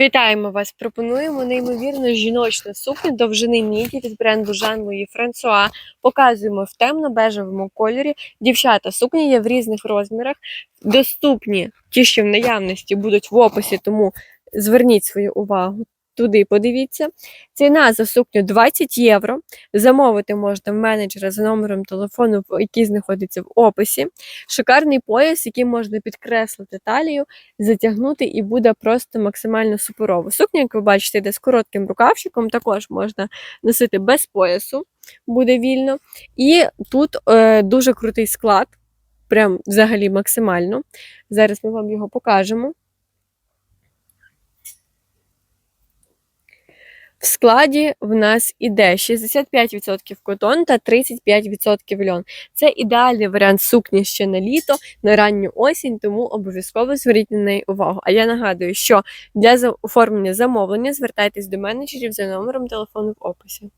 Вітаємо вас! Пропонуємо неймовірно жіночну сукню довжини міді від бренду Жан Луї Франсуа. Показуємо в темно-бежевому кольорі. Дівчата, сукні є в різних розмірах. Доступні ті, що в наявності будуть в описі, тому зверніть свою увагу. Туди подивіться. Ціна за сукню 20 євро. Замовити можна в менеджера за номером телефону, який знаходиться в описі. Шикарний пояс, який можна підкреслити талію, затягнути і буде просто максимально суперово. Сукня, як ви бачите, йде з коротким рукавчиком, також можна носити без поясу, буде вільно. І тут е, дуже крутий склад, прям взагалі максимально. Зараз ми вам його покажемо. В складі в нас іде 65% котон та 35% льон. Це ідеальний варіант сукні ще на літо, на ранню осінь, тому обов'язково зверніть на неї увагу. А я нагадую, що для оформлення замовлення звертайтесь до менеджерів за номером телефону в описі.